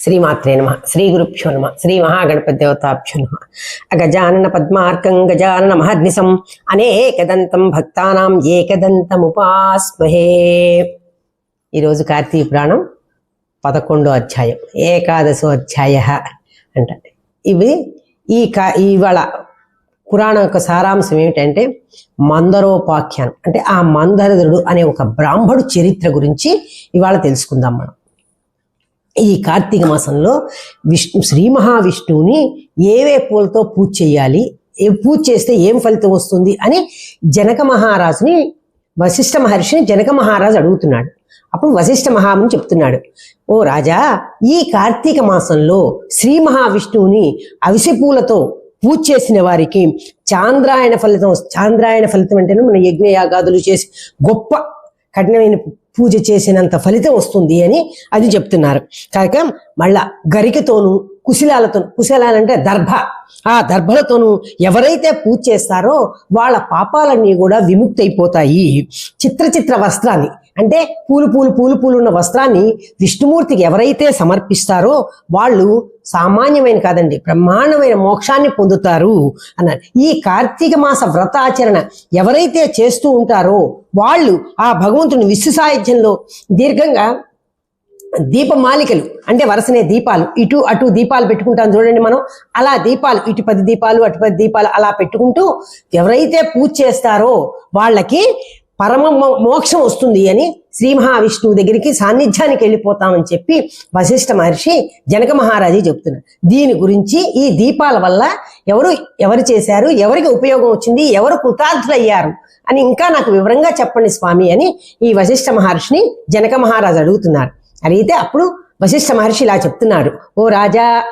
శ్రీమాత్రే నమ. శ్రీ గురుభ్యో నమ. శ్రీ మహాగణపతి దేవతాభ్యో నమ. అగజానన పద్మార్కం గజానన మహద్నిసం అనేకదంతం భక్తానాం ఏకదంతముపాస్మహే. ఈరోజు కార్తీక పురాణం పదకొండో అధ్యాయం. ఏకాదశో అధ్యాయ అంట. ఇవి ఈ కా ఇవాళ పురాణం యొక్క సారాంశం ఏమిటంటే మందరోపాఖ్యానం. అంటే ఆ మందరధుడు అనే ఒక బ్రాహ్మడు చరిత్ర గురించి ఇవాళ తెలుసుకుందాం మనం. ఈ కార్తీక మాసంలో విష్ణు శ్రీ మహావిష్ణువుని ఏవే పూలతో పూజ చేయాలి ఏ పూజ చేస్తే ఏం ఫలితం వస్తుంది అని జనక మహారాజుని వశిష్ఠ మహర్షిని జనక మహారాజు అడుగుతున్నాడు. అప్పుడు వశిష్ఠ మహాముని చెప్తున్నాడు. ఓ రాజా ఈ కార్తీక మాసంలో శ్రీ మహావిష్ణువుని అవిసె పూలతో పూజ చేసిన వారికి చాంద్రాయణ ఫలితం చాంద్రాయణ ఫలితం అంటేనే మన యజ్ఞయాగాదులు చేసి గొప్ప కఠినమైన పూజ చేసినంత ఫలితం వస్తుంది అని అది చెప్తున్నారు. కాక మళ్ళా గరికతోనూ కుశలాలతో కుశలాలంటే దర్భ. ఆ దర్భలతోనూ ఎవరైతే పూజ చేస్తారో వాళ్ళ పాపాలన్నీ కూడా విముక్తి అయిపోతాయి చిత్ర చిత్ర వస్త్రాన్ని. అంటే పూలు పూలు పూలు పూలు ఉన్న వస్త్రాన్ని విష్ణుమూర్తికి ఎవరైతే సమర్పిస్తారో వాళ్ళు సామాన్యమైన కాదండి బ్రహ్మాండమైన మోక్షాన్ని పొందుతారు అన్నారు. ఈ కార్తీక మాస వ్రతాచరణ ఎవరైతే చేస్తూ ఉంటారో వాళ్ళు ఆ భగవంతుని విశ్వ సాహిత్యంలో దీర్ఘంగా దీపమాలికలు అంటే వరుసనే దీపాలు ఇటు అటు దీపాలు పెట్టుకుంటాం చూడండి మనం అలా దీపాలు ఇటు పది దీపాలు అటు పది దీపాలు అలా పెట్టుకుంటూ ఎవరైతే పూజ చేస్తారో వాళ్ళకి పరమ మో- మోక్షం వస్తుంది అని శ్రీ మహావిష్ణువు దగ్గరికి సాన్నిధ్యానికి వెళ్ళిపోతామని చెప్పి వశిష్ఠ మహర్షి జనక మహారాజు చెప్తున్నారు. దీని గురించి ఈ దీపాల వల్ల ఎవరు ఎవరు చేశారు ఎవరికి ఉపయోగం వచ్చింది ఎవరు కృతార్థులయ్యారు అని ఇంకా నాకు వివరంగా చెప్పండి స్వామి అని ఈ వశిష్ఠ మహర్షిని జనక మహారాజు అడుగుతున్నారు. అడిగితే అప్పుడు వశిష్ఠ మహర్షి ఇలా చెప్తున్నాడు ఓ రాజా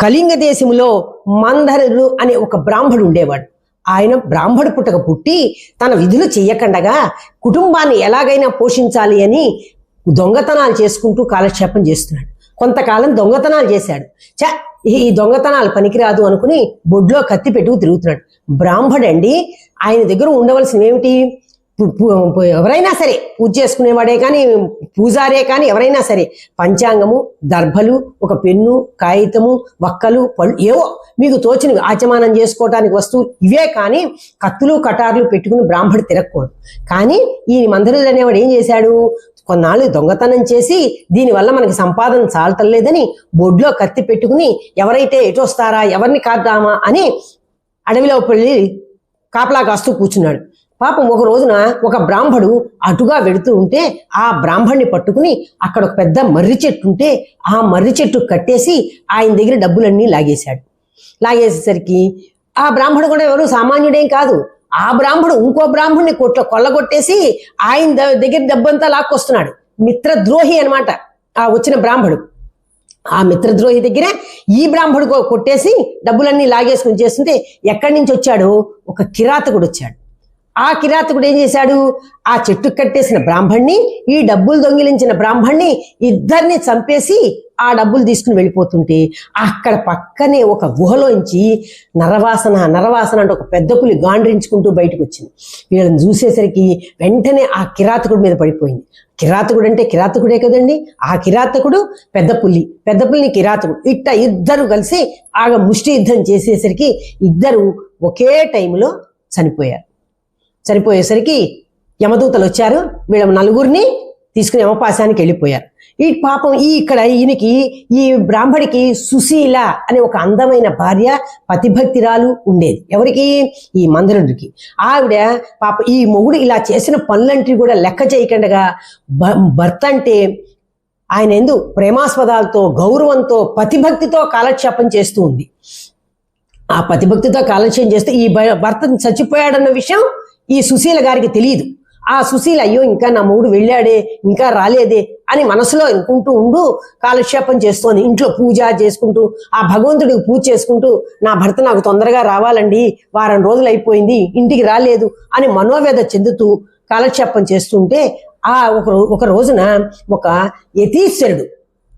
కళింగ దేశములో మందరులు అనే ఒక బ్రాహ్మడు ఉండేవాడు. ఆయన బ్రాహ్మడు పుట్టక పుట్టి తన విధులు చెయ్యకుండగా కుటుంబాన్ని ఎలాగైనా పోషించాలి అని దొంగతనాలు చేసుకుంటూ కాలక్షేపం చేస్తున్నాడు. కొంతకాలం దొంగతనాలు చేశాడు. చ ఈ దొంగతనాలు పనికిరాదు అనుకుని బొడ్లో కత్తి పెట్టుకు తిరుగుతున్నాడు. బ్రాహ్మడండి ఆయన దగ్గర ఉండవలసిన ఏమిటి ఎవరైనా సరే పూజ చేసుకునేవాడే కానీ పూజారే కానీ ఎవరైనా సరే పంచాంగము దర్భలు ఒక పెన్ను కాగితము వక్కలు పళ్ళు ఏవో మీకు తోచినవి ఆచమానం చేసుకోవటానికి వస్తువు ఇవే కానీ కత్తులు కటార్లు పెట్టుకుని బ్రాహ్మడు తిరగకూడదు. కానీ ఈ మందరుడు అనేవాడు ఏం చేశాడు? కొన్నాళ్ళు దొంగతనం చేసి దీనివల్ల మనకి సంపాదన చాలతలేదని బొడ్లో కత్తి పెట్టుకుని ఎవరైతే ఎటు వస్తారా ఎవరిని కాద్దామా అని అడవిలో వెళ్ళి కాపలా కాస్తూ కూర్చున్నాడు. పాపం ఒక రోజున ఒక బ్రాహ్మడు అటుగా వెడుతూ ఉంటే ఆ బ్రాహ్మణ్ణి పట్టుకుని అక్కడ ఒక పెద్ద మర్రి చెట్టు ఉంటే ఆ మర్రి చెట్టు కట్టేసి ఆయన దగ్గర డబ్బులన్నీ లాగేశాడు. లాగేసేసరికి ఆ బ్రాహ్మడు కూడా ఎవరు? సామాన్యుడేం కాదు. ఆ బ్రాహ్మడు ఇంకో బ్రాహ్మణ్ణి కొట్ల కొల్లగొట్టేసి ఆయన దగ్గర డబ్బంతా లాక్కొస్తున్నాడు. మిత్రద్రోహి అనమాట ఆ వచ్చిన బ్రాహ్మడు. ఆ మిత్రద్రోహి దగ్గర ఈ బ్రాహ్మడు కొట్టేసి డబ్బులన్నీ లాగేసుకుని చేస్తుంటే ఎక్కడి నుంచి వచ్చాడు? ఒక కిరాతకుడు వచ్చాడు. ఆ కిరాతకుడు ఏం చేశాడు? ఆ చెట్టు కట్టేసిన బ్రాహ్మణ్ణి ఈ డబ్బులు దొంగిలించిన బ్రాహ్మణ్ణి ఇద్దరిని చంపేసి ఆ డబ్బులు తీసుకుని వెళ్ళిపోతుంటే అక్కడ పక్కనే ఒక గుహలోంచి నరవాసన నరవాసన అంటే ఒక పెద్ద పులి గాండ్రించుకుంటూ బయటకు వచ్చింది వీళ్ళని చూసేసరికి వెంటనే ఆ కిరాతకుడి మీద పడిపోయింది. కిరాతకుడు అంటే కిరాతకుడే కదండి? ఆ కిరాతకుడు పెద్ద పులి. పెద్ద పులిని కిరాతకుడు ఇట్ట ఇద్దరు కలిసి ఆగ ముష్టి యుద్ధం చేసేసరికి ఇద్దరు ఒకే టైంలో చనిపోయారు. చనిపోయేసరికి యమదూతలు వచ్చారు. వీళ్ళ నలుగురిని తీసుకుని యమపాశానికి వెళ్ళిపోయారు. ఈ పాపం ఈ ఇక్కడ ఈయనకి ఈ బ్రాహ్మడికి సుశీల అనే ఒక అందమైన భార్య పతిభక్తిరాలు ఉండేది. ఎవరికి? ఈ మందరుడికి. ఆవిడ పాప ఈ మొగుడు ఇలా చేసిన పనులంటివి కూడా లెక్క చేయకుండా భ- భర్త అంటే ఆయన ఎందు ప్రేమాస్పదాలతో గౌరవంతో పతిభక్తితో కాలక్షేపం చేస్తూ ఉంది. ఆ పతిభక్తితో కాలక్షేపం చేస్తే ఈ భర్త చచ్చిపోయాడన్న విషయం ఈ సుశీల గారికి తెలియదు. ఆ సుశీల అయ్యో ఇంకా నా మూడు వెళ్ళాడే ఇంకా రాలేదే అని మనసులో అనుకుంటూ ఉండు కాలక్షేపం చేస్తోంది. ఇంట్లో పూజ చేసుకుంటూ ఆ భగవంతుడికి పూజ చేసుకుంటూ నా భర్త నాకు తొందరగా రావాలండి వారం రోజులు అయిపోయింది ఇంటికి రాలేదు అని మనోవేద చెందుతూ కాలక్షేపం చేస్తుంటే ఆ ఒక ఒక రోజున ఒక యతీశ్వరుడు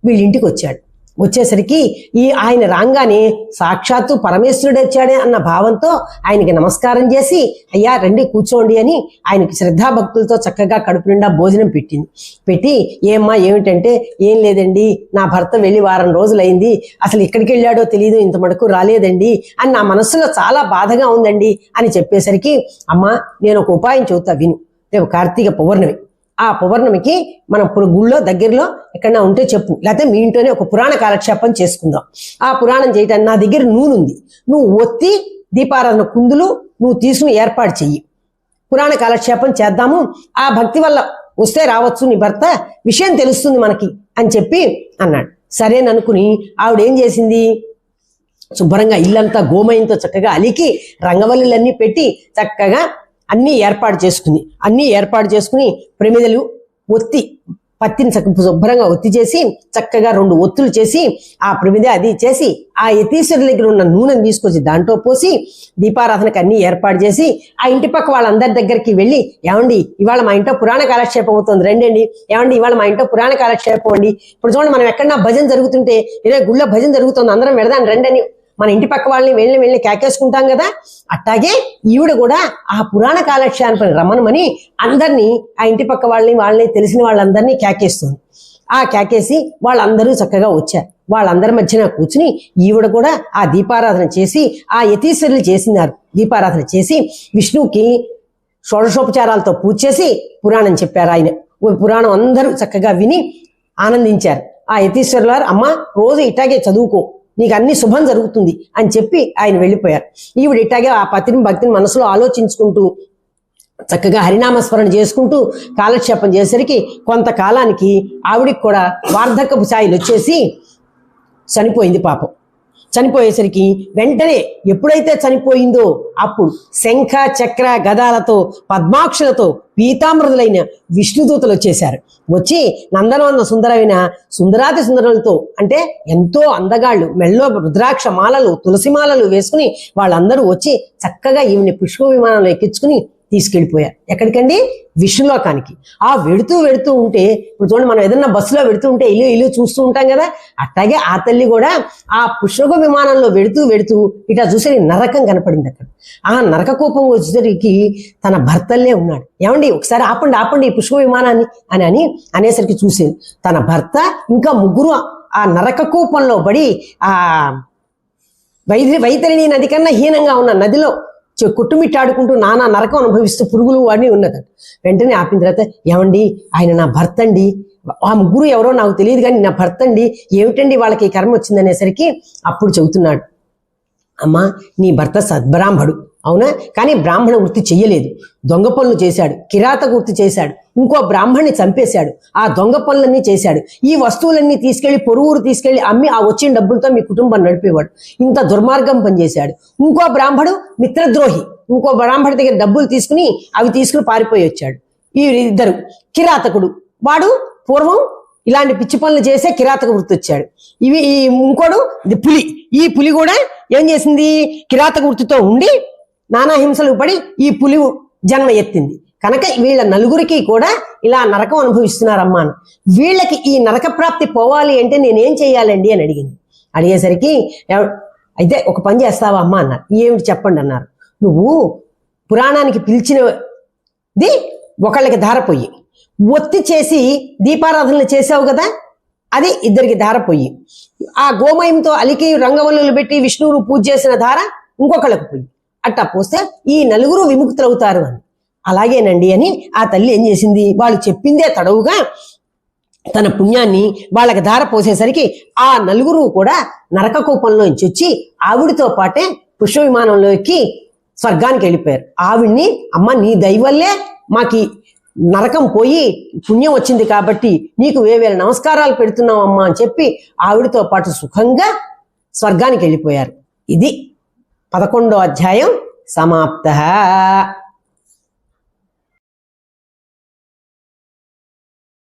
వీళ్ళింటికి వచ్చాడు. వచ్చేసరికి ఈ ఆయన రాగానే సాక్షాత్తు పరమేశ్వరుడు వచ్చాడే అన్న భావంతో ఆయనకి నమస్కారం చేసి అయ్యా రండి కూర్చోండి అని ఆయనకి శ్రద్ధాభక్తులతో చక్కగా కడుపు నిండా భోజనం పెట్టింది. పెట్టి ఏమ్మా ఏమిటంటే ఏం లేదండి నా భర్త వెళ్ళి వారం రోజులైంది అసలు ఎక్కడికి వెళ్ళాడో తెలియదు ఇంత మటుకు రాలేదండి అని నా మనస్సులో చాలా బాధగా ఉందండి అని చెప్పేసరికి అమ్మా నేను ఒక ఉపాయం చెబుతా విను. రేపు కార్తీక పౌర్ణమి ఆ పౌర్ణమికి మనం ఇప్పుడు గుళ్ళో దగ్గరలో ఎక్కడన్నా ఉంటే చెప్పు. లేకపోతే మీ ఇంట్లోనే ఒక పురాణ కాలక్షేపం చేసుకుందాం. ఆ పురాణం చేయటానికి నా దగ్గర నూనె ఉంది నువ్వు ఒత్తి దీపారాధన కుందులు నువ్వు తీసుకుని ఏర్పాటు చెయ్యి. పురాణ కాలక్షేపం చేద్దాము. ఆ భక్తి వల్ల వస్తే రావచ్చు నీ భర్త. విషయం తెలుస్తుంది మనకి అని చెప్పి అన్నాడు. సరేననుకుని ఆవిడ ఏం చేసింది? శుభ్రంగా ఇల్లంతా గోమయంతో చక్కగా అలికి రంగవల్లులన్నీ పెట్టి చక్కగా అన్నీ ఏర్పాటు చేసుకుంది అన్నీ ఏర్పాటు చేసుకుని ప్రమిదలు ఒత్తి పత్తిని చక్క శుభ్రంగా ఒత్తి చేసి చక్కగా రెండు ఒత్తులు చేసి ఆ ప్రమిద అది చేసి ఆ యతీశ్వరుల దగ్గర ఉన్న నూనెను తీసుకొచ్చి దాంట్లో పోసి దీపారాధనకు అన్ని ఏర్పాటు చేసి ఆ ఇంటి పక్క వాళ్ళందరి దగ్గరికి వెళ్ళి ఏమండి ఇవాళ మా ఇంట్లో పురాణ కాలక్షేపం అవుతుంది రండి అండి ఏమండి ఇవాళ మా ఇంట్లో పురాణ కాలక్షేపం అండి. ఇప్పుడు చూడండి మనం ఎక్కడన్నా భజన జరుగుతుంటే ఏదో గుళ్ళో భజన జరుగుతుంది అందరం వెళదాం రండి అని మన ఇంటి పక్క వాళ్ళని వెళ్ళి వెళ్ళి కేకేసుకుంటాం కదా? అట్టాగే ఈవిడ కూడా ఆ పురాణ కాలక్షేపానికి రమ్మనమని అందరినీ ఆ ఇంటి పక్క వాళ్ళని వాళ్ళని తెలిసిన వాళ్ళందరినీ కేకేస్తుంది. ఆ కేకేసి వాళ్ళందరూ చక్కగా వచ్చారు. వాళ్ళందరి మధ్యన కూర్చుని ఈవిడ కూడా ఆ దీపారాధన చేసి ఆ యతీశ్వరులు చేసినారు. దీపారాధన చేసి విష్ణువుకి షోడశోపచారాలతో పూజ చేసి పురాణం చెప్పారు ఆయన. ఓ పురాణం అందరూ చక్కగా విని ఆనందించారు. ఆ యతీశ్వరులు అమ్మ రోజు ఇట్లాగే చదువుకో. నీకు అన్ని శుభం జరుగుతుంది అని చెప్పి ఆయన వెళ్ళిపోయారు. ఈవిడ ఇట్టాగే ఆ పతిని భక్తిని మనసులో ఆలోచించుకుంటూ చక్కగా హరినామస్మరణ చేసుకుంటూ కాలక్షేపం చేసరికి కొంతకాలానికి ఆవిడికి కూడా వార్ధకపు ఛాయలు వచ్చేసి చనిపోయింది పాపం. చనిపోయేసరికి వెంటనే ఎప్పుడైతే చనిపోయిందో అప్పుడు శంఖ చక్ర గదాలతో పద్మాక్షులతో పీతామృతులైన విష్ణుదూతలు వచ్చేశారు. వచ్చి నందనవన్న సుందరమైన సుందరాతి సుందరులతో అంటే ఎంతో అందగాళ్ళు మెళ్ళో రుద్రాక్ష మాలలు తులసి మాలలు వేసుకుని వాళ్ళందరూ వచ్చి చక్కగా ఈమెని పుష్ప విమానంలో ఎక్కించుకుని తీసుకెళ్ళిపోయారు ఎక్కడికండి? విష్ణులోకానికి. ఆ వెడుతూ వెడుతూ ఉంటే ఇప్పుడు చూడండి మనం ఏదన్నా బస్సులో వెడుతూ ఉంటే ఇల్లు ఇల్లు చూస్తూ ఉంటాం కదా అట్లాగే ఆ తల్లి కూడా ఆ పుష్పక విమానంలో వెడుతూ వెడుతూ ఇట్లా చూసే నరకం కనపడింది అక్కడ. ఆ నరక కోపం వచ్చేసరికి తన భర్తల్లే ఉన్నాడు. ఏమండి ఒకసారి ఆపండి ఆపండి ఈ పుష్ప విమానాన్ని అని అని అనేసరికి చూసేది. తన భర్త ఇంకా ముగ్గురు ఆ నరక కూపంలో పడి ఆ వైద్య వైతరిణి నది కన్నా హీనంగా ఉన్న నదిలో కొట్టుమిట్టాడుకుంటూ నానా నరకం అనుభవిస్తూ పురుగులు వాడిని ఉన్నదట వెంటనే ఆపిన తర్వాత ఏమండి? ఆయన నా భర్త అండి ఆ ముగ్గురు ఎవరో నాకు తెలియదు కానీ నా భర్త అండి ఏమిటండి వాళ్ళకి కర్మ వచ్చిందనేసరికి? అప్పుడు చెబుతున్నాడు. అమ్మా నీ భర్త సద్బ్రాహ్మడు. అవునా? కానీ బ్రాహ్మణ వృత్తి చెయ్యలేదు. దొంగ పనులు చేశాడు. కిరాతక వృత్తి చేశాడు. ఇంకో బ్రాహ్మణ్ణి చంపేశాడు. ఆ దొంగ పనులన్నీ చేశాడు. ఈ వస్తువులన్నీ తీసుకెళ్ళి పొరుగురు తీసుకెళ్ళి అమ్మి ఆ వచ్చిన డబ్బులతో మీ కుటుంబం నడిపేవాడు. ఇంత దుర్మార్గం పనిచేశాడు. ఇంకో బ్రాహ్మడు మిత్రద్రోహి. ఇంకో బ్రాహ్మడి దగ్గర డబ్బులు తీసుకుని అవి తీసుకుని పారిపోయి వచ్చాడు. ఈ ఇద్దరు కిరాతకుడు. వాడు పూర్వం ఇలాంటి పిచ్చి పనులు చేసే కిరాతక వృత్తి వచ్చాడు. ఇవి ఈ ఇంకోడు ఇది పులి. ఈ పులి కూడా ఏం చేసింది? కిరాతక వృత్తితో ఉండి నానా హింసలు పడి ఈ పులి జన్మ ఎత్తింది. కనుక వీళ్ళ నలుగురికి కూడా ఇలా నరకం అనుభవిస్తున్నారమ్మా అని. వీళ్ళకి ఈ నరక ప్రాప్తి పోవాలి అంటే నేనేం చేయాలండి అని అడిగింది. అడిగేసరికి అయితే ఒక పని చేస్తావా అమ్మా అన్నారు. ఏమిటి చెప్పండి అన్నారు. నువ్వు పురాణానికి పిలిచినది ఒకళ్ళకి ధార పొయ్యి ఒత్తి చేసి దీపారాధనలు చేసావు కదా? అది ఇద్దరికి ధార పొయ్యి. ఆ గోమయంతో అలికి రంగవల్లులు పెట్టి విష్ణువును పూజ చేసిన ధార ఇంకొకళ్ళకి పొయ్యి. అట్టా పోస్తే ఈ నలుగురు విముక్తులవుతారు అని. అలాగేనండి అని ఆ తల్లి ఏం చేసింది? వాళ్ళు చెప్పిందే తడవుగా తన పుణ్యాన్ని వాళ్ళకి ధార పోసేసరికి ఆ నలుగురు కూడా నరక కూపంలోంచి వచ్చి ఆవిడితో పాటే పుష్ప విమానంలోకి స్వర్గానికి వెళ్ళిపోయారు. ఆవిడ్ని అమ్మ నీ దయవల్లే మాకి నరకం పోయి పుణ్యం వచ్చింది కాబట్టి నీకు వేవేల నమస్కారాలు పెడుతున్నాం అమ్మా అని చెప్పి ఆవిడతో పాటు సుఖంగా స్వర్గానికి వెళ్ళిపోయారు. ఇది పదకొండో అధ్యాయం సమాప్త.